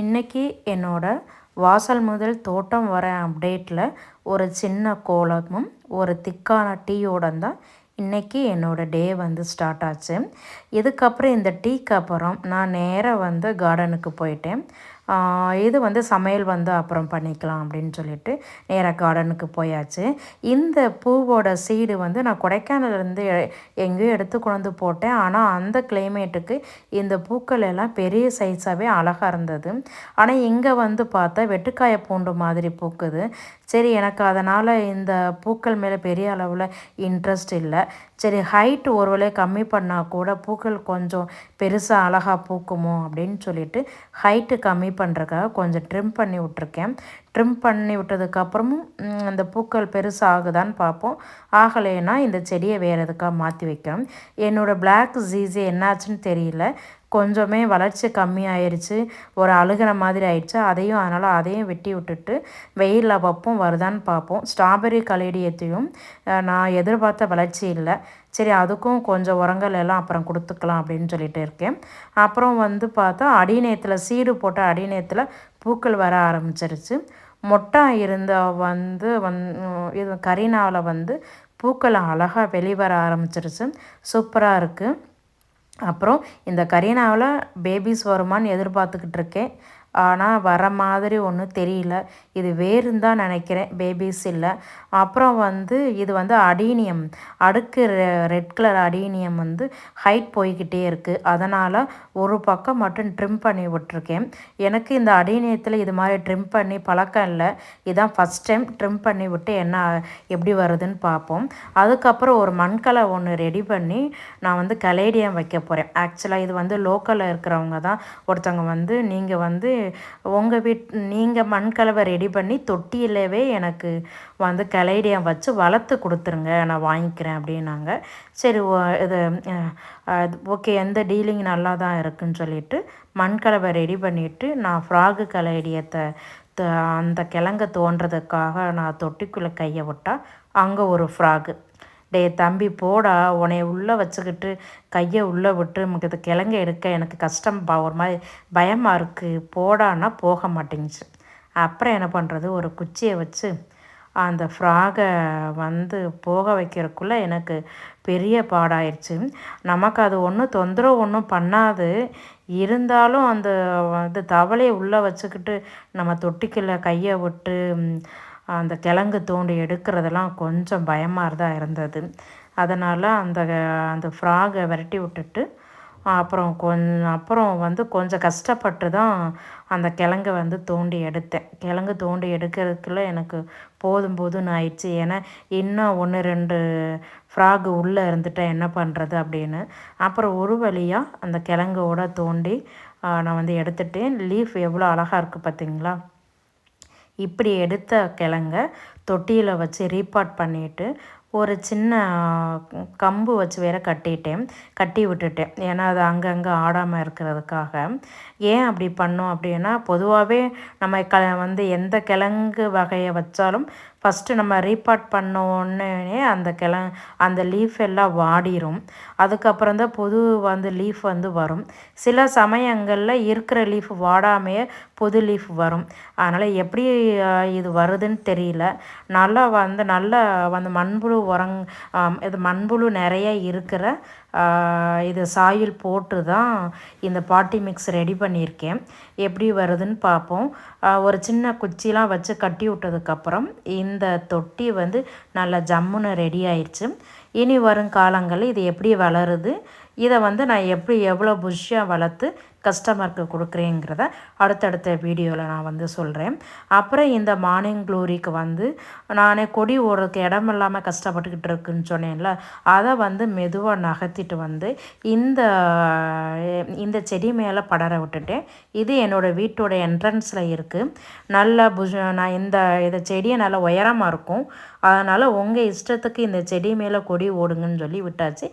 இன்றைக்கி என்னோடய வாசல் முதல் தோட்டம் வர அப்டேட்டில் ஒரு சின்ன கோலமும் ஒரு திக்கான டீயோட தான் இன்றைக்கி என்னோடய டே வந்து ஸ்டார்ட் ஆச்சு. இதுக்கப்புறம் இந்த டீக்கு அப்புறம் நான் நேராக வந்து கார்டனுக்கு போயிட்டேன். இது வந்து சமையல் வந்து அப்புறம் பண்ணிக்கலாம் அப்படின்னு சொல்லிட்டு நேராக கார்டனுக்கு போயாச்சு. இந்த பூவோட சீடு வந்து நான் கொடைக்கானல்லேருந்து எங்கேயோ எடுத்து கொண்டு போட்டேன். ஆனால் அந்த கிளைமேட்டுக்கு இந்த பூக்கள் எல்லாம் பெரிய சைஸாகவே அழகாக இருந்தது. ஆனால் இங்கே வந்து பார்த்தா வெட்டுக்காய பூண்டு மாதிரி பூக்குது. சரி எனக்கு அதனால் இந்த பூக்கள் மேலே பெரிய அளவில் இன்ட்ரெஸ்ட் இல்லை. சரி ஹைட்டு ஒருவேளை கம்மி பண்ணால் கூட பூக்கள் கொஞ்சம் பெருசாக அழகாக பூக்குமோ அப்படின்னு சொல்லிட்டு ஹைட்டு கம்மி பண்ணுறக்காக கொஞ்சம் ட்ரிம் பண்ணி விட்ருக்கேன் ட்ரிம் பண்ணி விட்டதுக்கப்புறமும் அந்த பூக்கள் பெருசாக ஆகுதான்னு பார்ப்போம். ஆகலைன்னா இந்த செடியை வேறு எதுக்காக மாற்றி வைக்கணும் என்னோடய பிளாக் ஜீஸே என்னாச்சுன்னு தெரியல. கொஞ்சமே வளர்ச்சி கம்மியாயிருச்சு. ஒரு அழுகிற மாதிரி ஆயிடுச்சு. அதையும் அதனால் அதையும் வெட்டி விட்டுட்டு வெயிலில் வைப்போம் வருதான்னு பார்ப்போம். ஸ்ட்ராபெரி கலேடியத்தையும் நான் எதிர்பார்த்த வளர்ச்சி இல்லை. சரி அதுக்கும் கொஞ்சம் உரங்கள் எல்லாம் அப்புறம் கொடுத்துக்கலாம் அப்படின்னு சொல்லிட்டு இருக்கேன். அப்புறம் வந்து பார்த்தா அடிநேயத்தில் சீடு போட்ட அடிநேயத்தில் பூக்கள் வர ஆரம்பிச்சிருச்சு. மொட்டா இருந்த வந்து வந் இது கரீனாவில் வந்து பூக்கள் அழகாக வெளிவர ஆரம்பிச்சிருச்சு. சூப்பராக இருக்குது அப்புறம் இந்த கரீனாவில் பேபிஸ் வருமானு எதிர்பார்த்துக்கிட்டு இருக்கேன். ஆனால் வர மாதிரி ஒன்றும் தெரியல. இது வேறுன்னு தான் நினைக்கிறேன். பேபிஸ் இல்லை. அப்புறம் வந்து இது வந்து அடீனியம். அடுக்கு ரெட் கலர் அடீனியம் வந்து ஹைட் போய்கிட்டே இருக்குது அதனால் ஒரு பக்கம் மட்டும் ட்ரிம் பண்ணி விட்ருக்கேன் எனக்கு இந்த அடீனியத்தில் இது மாதிரி ட்ரிம் பண்ணி பழக்கம் இல்லை. இதான் ஃபஸ்ட் டைம் ட்ரிம் பண்ணி விட்டு என்ன எப்படி வருதுன்னு பார்ப்போம். அதுக்கப்புறம் ஒரு மண்கலை ஒன்று ரெடி பண்ணி நான் வந்து கலேடியம் வைக்க போகிறேன் ஆக்சுவலாக இது வந்து லோக்கலில் இருக்கிறவங்க தான். ஒருத்தவங்க வந்து நீங்கள் வந்து உங்கள் வீட் நீங்கள் மண்கலவை ரெடி பண்ணி தொட்டியிலவே எனக்கு வந்து கலைடியம் வச்சு வளர்த்து கொடுத்துருங்க. நான் வாங்கிக்கிறேன் அப்படின்னாங்க. சரி இது ஓகே எந்த டீலிங் நல்லா தான் இருக்குன்னு சொல்லிட்டு மண்கலவை ரெடி பண்ணிவிட்டு நான் ஃப்ராகு கலைடியத்தை அந்த கிழங்க தோன்றதுக்காக நான் தொட்டிக்குள்ளே கையை விட்டால் அங்கே ஒரு ஃப்ராகு. டே தம்பி போடா. உனைய உள்ளே வச்சுக்கிட்டு கையை உள்ளே விட்டு நமக்கு இது கிழங்க எடுக்க எனக்கு கஷ்டம் ஒரு மாதிரி பயமாக இருக்குது போடான்னா போக மாட்டேங்குச்சு. அப்புறம் என்ன பண்ணுறது ஒரு குச்சியை வச்சு அந்த ஃப்ராகை வந்து போக வைக்கிறதுக்குள்ளே எனக்கு பெரிய பாடாயிடுச்சு நமக்கு அது ஒன்றும் தொந்தரவு ஒன்றும் பண்ணாது. இருந்தாலும் அந்த இது தவளையை உள்ளே வச்சுக்கிட்டு நம்ம தொட்டிக்கில் கையை விட்டு அந்த கிழங்கு தோண்டி எடுக்கிறதெல்லாம் கொஞ்சம் பயமாக தான் இருந்தது. அதனால் அந்த அந்த ஃப்ராகை விரட்டி விட்டுட்டு அப்புறம் கொஞ்சம் அப்புறம் வந்து கொஞ்சம் கஷ்டப்பட்டு தான் அந்த கிழங்கை வந்து தோண்டி எடுத்தேன். கிழங்கு தோண்டி எடுக்கிறதுக்குள்ள எனக்கு போதும் போதும்னு ஆயிடுச்சு. ஏன்னா இன்னும் ஒன்று ரெண்டு ஃப்ராகு உள்ளே இருந்துட்டால் என்ன பண்ணுறது அப்படின்னு. அப்புறம் ஒரு வழியாக அந்த கிழங்கோட தோண்டி நான் வந்து எடுத்துட்டேன். லீஃப் எவ்வளோ அழகாக இருக்குது பார்த்தீங்களா? இப்படி எடுத்த கிழங்க தொட்டியில் வச்சு ரீபாட் பண்ணிவிட்டு ஒரு சின்ன கம்பு வச்சு வேற கட்டிட்டேன். கட்டி விட்டுட்டேன். ஏன்னா அது அங்கங்கே ஆடாமல் இருக்கிறதுக்காக. ஏன் அப்படி பண்ணோம் அப்படின்னா பொதுவாகவே நம்ம க வந்து எந்த கிழங்கு வகையை வச்சாலும் ஃபஸ்ட்டு நம்ம ரீபாட் பண்ண அந்த கிழ அந்த லீஃப் எல்லாம் வாடிடும் அதுக்கப்புறம் தான் புது வந்து லீஃப் வந்து வரும். சில சமயங்களில் இருக்கிற லீஃப் வாடாமையே புது லீஃப் வரும். அதனால் எப்படி இது வருதுன்னு தெரியல. நல்லா வந்து நல்லா வந்து மண்புழு உரங் இது மண்புழு நிறைய இருக்கிற இது சாயில் போட்டு தான் இந்த பாட்டி மிக்ஸ் ரெடி பண்ணியிருக்கேன். எப்படி வருதுன்னு பார்ப்போம். ஒரு சின்ன குச்சிலாம் வச்சு கட்டி விட்டதுக்கப்புறம் இந்த தொட்டி வந்து நல்லா ஜம்முன்னு ரெடி ஆயிடுச்சு. இனி வரும் காலங்களில் இது எப்படி வளருது இதை வந்து நான் எப்படி எவ்வளோ புஷ்ஷாக வளர்த்து கஸ்டமருக்கு கொடுக்குறேங்கிறத அடுத்தடுத்த வீடியோவில் நான் வந்து சொல்கிறேன் அப்புறம் இந்த மார்னிங் க்ளோரிக்கு வந்து நானே கொடி ஓடுறதுக்கு இடம் இல்லாமல் கஷ்டப்பட்டுக்கிட்டு இருக்குன்னு சொன்னேன்ல அதை வந்து மெதுவாக நகர்த்திட்டு வந்து இந்த இந்த செடி மேலே படர விட்டுட்டேன். இது என்னோடய வீட்டோட என்ட்ரன்ஸில் இருக்குது நல்ல புஷ் நான் இந்த இந்த செடியை நல்லா உயரமாக இருக்கும். அதனால் உங்கள் இஷ்டத்துக்கு இந்த செடி மேலே கொடி ஓடுங்கன்னு சொல்லி விட்டாச்சு.